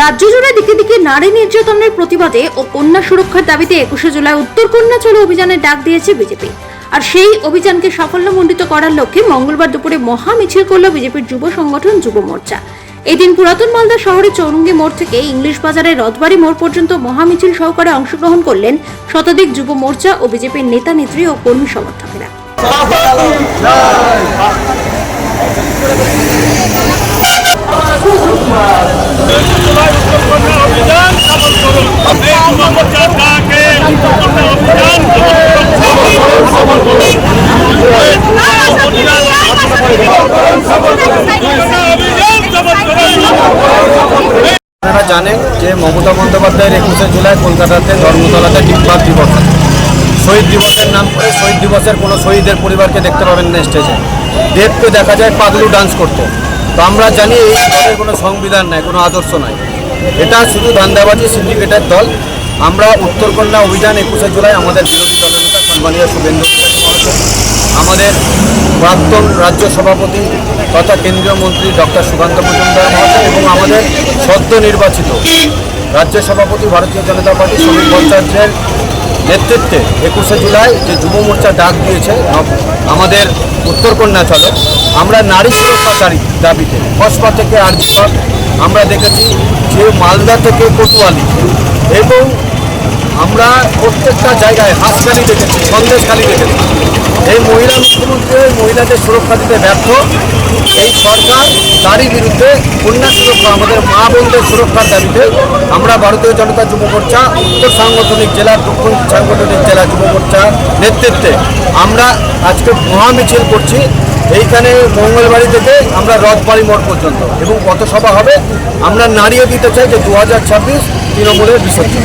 রাজ্য জুড়ে দিকে দিকে নারী নির্যাতনের প্রতিবাদে ও কন্যা সুরক্ষার দাবিতে একুশে জুলাই উত্তর কন্যা চলো অভিযানের ডাক দিয়েছে বিজেপি। আর সেই অভিযানকে সাফল্যমণ্ডিত করার লক্ষ্যে মঙ্গলবার দুপুরে মহা মিছিল করল বিজেপির যুব সংগঠন যুব মোর্চা। এদিন পুরাতন মালদা শহরের চৌরঙ্গি মোড় থেকে ইংলিশ বাজারের রথবাড়ি মোড় পর্যন্ত মহা মিছিল সহকারে অংশগ্রহণ করলেন শতাধিক যুব মোর্চা ও বিজেপির নেতা, নেত্রী ও কর্মী সমর্থকেরা অভিযান সফল করুন এই যুব মোর্চার ডাকে উত্তরকন্যা অভিযান সফল করুন অভিযান সফল করুন আপনারা জানেন যে মমতা বন্দ্যোপাধ্যায়ের একুশে জুলাই কলকাতাতে ধর্মতলাতে ডিপ্লাব দিবস। শহীদ দিবসের নাম করে শহীদ দিবসের কোনো শহীদের পরিবারকে দেখতে পাবেন না স্টেজে। দেবকে দেখা যায় পাগলু ডান্স করতে। তো আমরা জানি এই দলের কোনো সংবিধান নাই, কোনো আদর্শ নাই। এটা শুধু ধান্দাবাজি সিন্ডিকেটের দল। আমরা উত্তরকন্যা অভিযান একুশে জুলাই আমাদের বিরোধী দলনেতা সম্মানীয় শুভেন্দু আমাদের প্রাক্তন রাজ্য সভাপতি তথা কেন্দ্রীয় মন্ত্রী ডক্টর সুকান্ত মজুমদার মহাশয় এবং আমাদের সদ্য নির্বাচিত রাজ্য সভাপতি ভারতীয় জনতা পার্টি শ্রমিক ভট্টাচার্যের নেতৃত্বে একুশে জুলাই যে যুব মোর্চা ডাক দিয়েছে আমাদের উত্তরকন্যা চলো আমরা নারী সুরক্ষার দাবি দাবিতে, কসবা থেকে আর্জিকর আমরা দেখেছি যে মালদা থেকে কোতোয়ালি এবং আমরা প্রত্যেকটা জায়গায় হাঁসখালি দেখেছি, সন্দেশখালি দেখেছি। এই মহিলা মুখ্যমন্ত্রী মহিলাদের সুরক্ষা দিতে ব্যর্থ। এই সরকার তারই বিরুদ্ধে কন্যা সুরক্ষা আমাদের মা বোনদের সুরক্ষার দাবিতে আমরা ভারতীয় জনতা যুব মোর্চা, উত্তর সাংগঠনিক জেলা, দক্ষিণ সাংগঠনিক জেলা যুব মোর্চা নেতৃত্বে আমরা আজকে মহামিছিল করছি। এইখানে মঙ্গলবাড়ি থেকে আমরা রথবাড়ি মোড় পর্যন্ত এবং পথসভা হবে। আমরা নাড়িয়ে দিতে চাই যে দু হাজার ছাব্বিশ তৃণমূলের বিসর্জন।